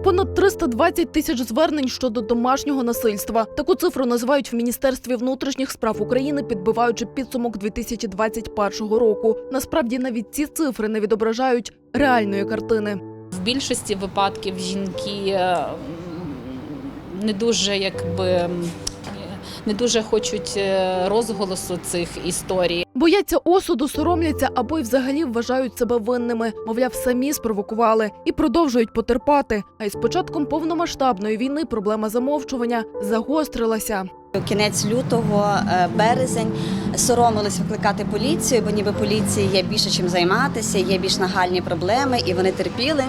Понад 320 тисяч звернень щодо домашнього насильства. Таку цифру називають в Міністерстві внутрішніх справ України, підбиваючи підсумок 2021 року. Насправді навіть ці цифри не відображають реальної картини. В більшості випадків жінки е, не дуже якби не дуже хочуть е, розголосу цих історій. Бояться осуду, соромляться або й взагалі вважають себе винними. Мовляв, самі спровокували і продовжують потерпати. А із початком повномасштабної війни проблема замовчування загострилася. Кінець лютого, е, березень соромились викликати поліцію, бо ніби поліції є більше чим займатися, є більш нагальні проблеми, і вони терпіли.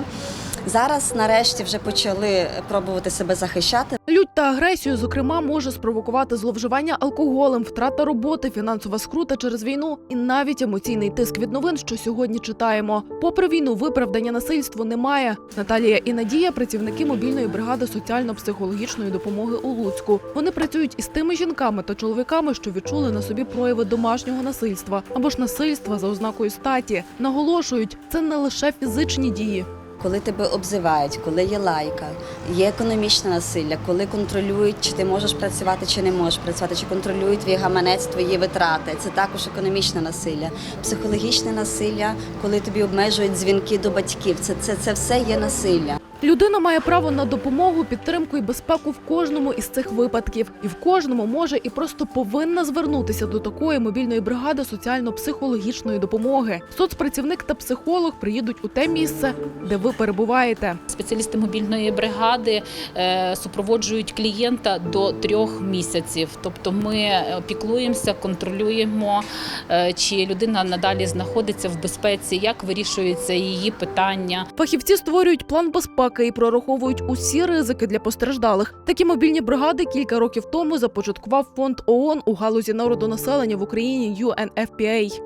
Зараз, нарешті, вже почали пробувати себе захищати. Лють та агресію, зокрема, може спровокувати зловживання алкоголем, втрата роботи, фінансова скрута через війну і навіть емоційний тиск від новин, що сьогодні читаємо. Попри війну, виправдання насильству немає. Наталія і Надія працівники мобільної бригади соціально-психологічної допомоги у Луцьку. Вони працюють із тими жінками та чоловіками, що відчули на собі прояви домашнього насильства або ж насильства за ознакою статі. Наголошують, це не лише фізичні дії. Коли тебе обзивають, коли є лайка, є економічне насилля, коли контролюють, чи ти можеш працювати, чи не можеш працювати, чи контролюють твій гаманець, твої витрати. Це також економічне насилля, психологічне насилля, коли тобі обмежують дзвінки до батьків. Це, це, це все є насилля. Людина має право на допомогу, підтримку і безпеку в кожному із цих випадків, і в кожному може і просто повинна звернутися до такої мобільної бригади соціально-психологічної допомоги. Соцпрацівник та психолог приїдуть у те місце, де ви перебуваєте. Спеціалісти мобільної бригади е, супроводжують клієнта до трьох місяців. Тобто ми е, піклуємося, контролюємо, е, чи людина надалі знаходиться в безпеці, як вирішуються її питання. Фахівці створюють план безпеки і прораховують усі ризики для постраждалих. Такі мобільні бригади кілька років тому започаткував фонд ООН у галузі народонаселення в Україні UNFPA.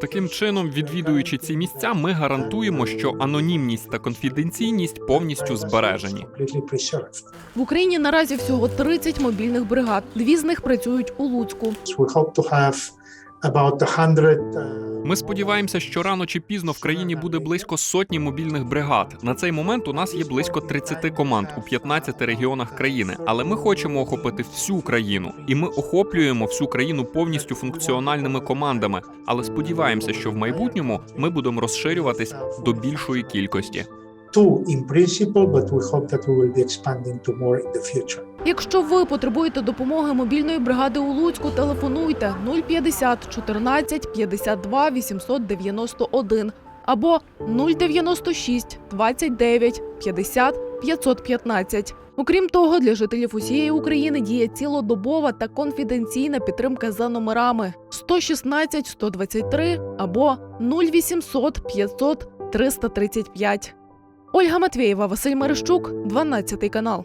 Таким чином, відвідуючи ці місця, ми гарантуємо, що анонімність та конфіденційність повністю збережені. В Україні наразі всього 30 мобільних бригад. Дві з них працюють у Луцьку. We hope to have about 100 Ми сподіваємося, що рано чи пізно в країні буде близько сотні мобільних бригад. На цей момент у нас є близько 30 команд у 15 регіонах країни, але ми хочемо охопити всю країну, і ми охоплюємо всю країну повністю функціональними командами. Але сподіваємося, що в майбутньому ми будемо розширюватись до більшої кількості. Two in principle, but we hope that we will be expanding to more in the future. Якщо ви потребуєте допомоги мобільної бригади у Луцьку, телефонуйте 050 14 52 891 або 096 29 50 515. Окрім того, для жителів усієї України діє цілодобова та конфіденційна підтримка за номерами 116 123 або 0800 500 335. Ольга Матвєєва, Василь Мерещук, 12 канал.